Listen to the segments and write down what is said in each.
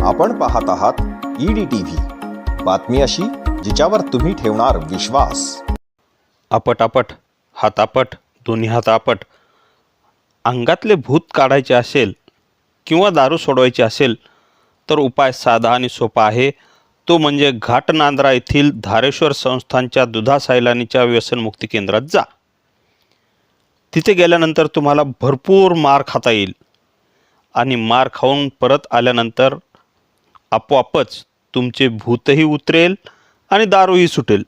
आपण पाहत आहात ईडी टीव्ही बातमी अशी जिच्यावर तुम्ही ठेवणार विश्वास. आपट हातापट दोन्ही हातापट. अंगातले भूत काढायचे असेल किंवा दारू सोडवायची असेल तर उपाय साधा आणि सोपा आहे. तो म्हणजे घाटनांद्रा येथील धारेश्वर संस्थांच्या दुधा सायलानीच्या व्यसनमुक्ती केंद्रात जा. तिथे गेल्यानंतर तुम्हाला भरपूर मार खाता येईल. आणि मार खाऊन परत आल्यानंतर आपोआपच तुमचे भूतही उतरेल आणि दारूही सुटेल.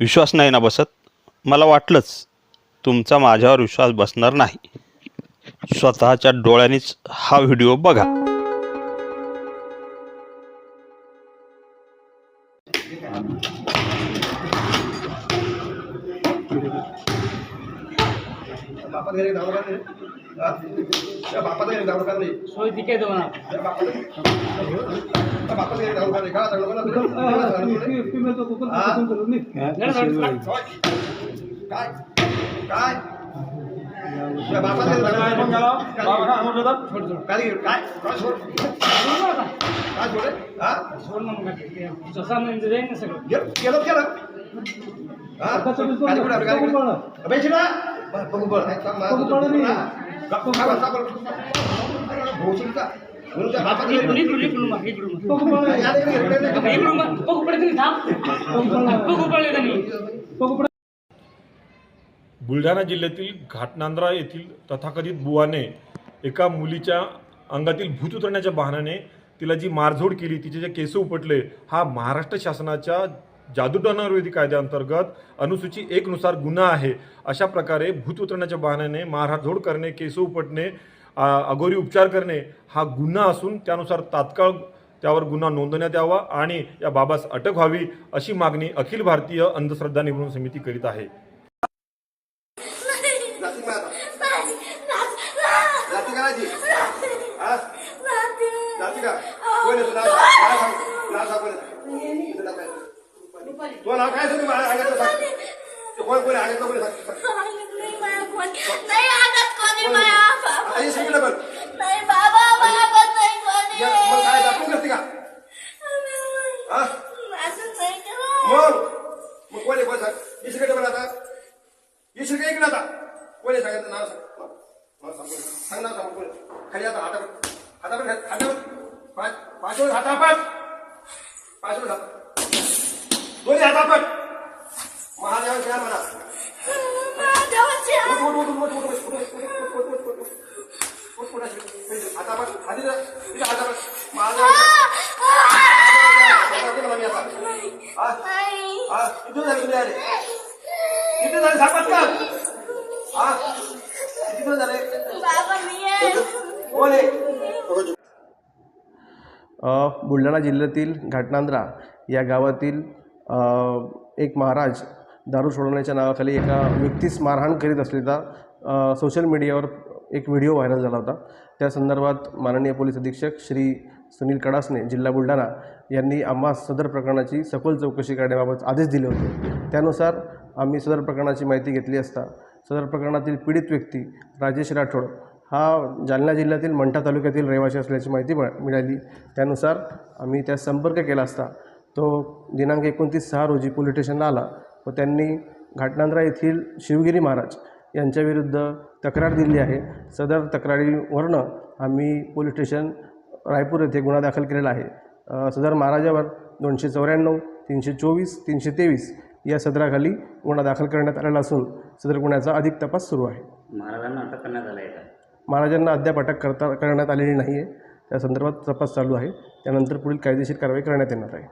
विश्वास नाही ना बसत? मला वाटलंच तुमचा माझ्यावर विश्वास बसणार नाही. स्वतःच्या डोळ्यांनीच हा व्हिडिओ बघा. বাপা দেখে দাও কানে ওই দিকে দাও না। বাপা বাপা দেখে দাও কানে? গা দাও কানে? কি মে তো কোকন কোকন করুনি কাজ কাজ বাপা দেখে দাও কানে? গা বাবা আমার দাদা ছোট ছোট কালি কাজ ছোট কাজ বলে হ্যাঁ? ছোট নাম কাজ সসান ইঞ্জিনিয়ারিং বেশি না? बुलढाणा जिल्ह्यातील घाटनांद्रा येथील तथाकथित बुवाने एका मुलीच्या अंगातील भूत उतरण्याच्या बहाण्याने तिला जी मारझोड केली तिचे जे केस उपटले हा महाराष्ट्र शासनाच्या जादूटोना विरोधी कायद्याअंतर्गत अनुसूची एक नुसार गुन्हा आहे. अशा प्रकारे भूत उतरण्याच्या बहाण्याने मारझोड करणे केस उपटणे आ, अघोरी उपचार करणे हा गुन्हा असून त्यानुसार तात्काळ त्यावर गुन्हा नोंदवण्यात यावा आणि या बाबास अटक व्हावी अशी मागणी अखिल भारतीय अंधश्रद्धा निर्मूलन समिती करीत आहे. तो ना काय तुम्ही? मला सांगितलं सांग कोण कोणी? सांगितलं कोणी सांगितलं आई सांगितलं पण मग काय दाखवून करते का? हा? मग? मग कोणी कोण सांग इकडे पण आता. इकडे इकडे आता. कोणी सांगितलं नाव सांग सांग ना सांग कोणी खाली आता हातावर हातावर हातावर पाच पाचवर हातापाच पाचवर हात दोन्ही हात आपण बुलढाणा जिल्ह्यातील घाटनांद्रा या गावातील एक महाराज दारू सोडवण्याच्या नावाखाली एका व्यक्तीस मारहाण करीत असलेला सोशल मीडियावर एक व्हिडिओ व्हायरल झाला होता. त्या संदर्भात माननीय पोलीस अधीक्षक श्री सुनील कडासने जिल्हा बुलढाणा यांनी आम्हा सदर प्रकरणाची सखोल चौकशी करण्याबाबत आदेश दिले होते. त्यानुसार आम्ही सदर प्रकरणाची माहिती घेतली असता सदर प्रकरणातील पीडित व्यक्ती राजेश राठोड हा जालना जिल्ह्यातील मंठा तालुक्यातील रहिवासी असल्याची माहिती मिळाली. त्यानुसार आम्ही त्यास संपर्क केला असता तो दिनांक एकोणतीस सहा रोजी पोलीस स्टेशनला आला व त्यांनी घाटनांद्रा येथील शिवगिरी महाराज यांच्याविरुद्ध तक्रार दिली आहे. सदर तक्रारीवरनं आम्ही पोलीस स्टेशन रायपूर येथे गुन्हा दाखल केलेला आहे. सदर महाराजावर दोनशे चौऱ्याण्णव तीनशे चोवीस तीनशे तेवीस या सदराखाली गुन्हा दाखल करण्यात आलेला असून सदर गुन्ह्याचा अधिक तपास सुरू आहे. महाराजांना अटक करण्यात आलं आहे का? महाराजांना अद्याप अटक करता करण्यात आलेली नाही आहे त्या संदर्भात तपास चालू आहे. त्यानंतर पुढील कायदेशीर कारवाई करण्यात येणार आहे.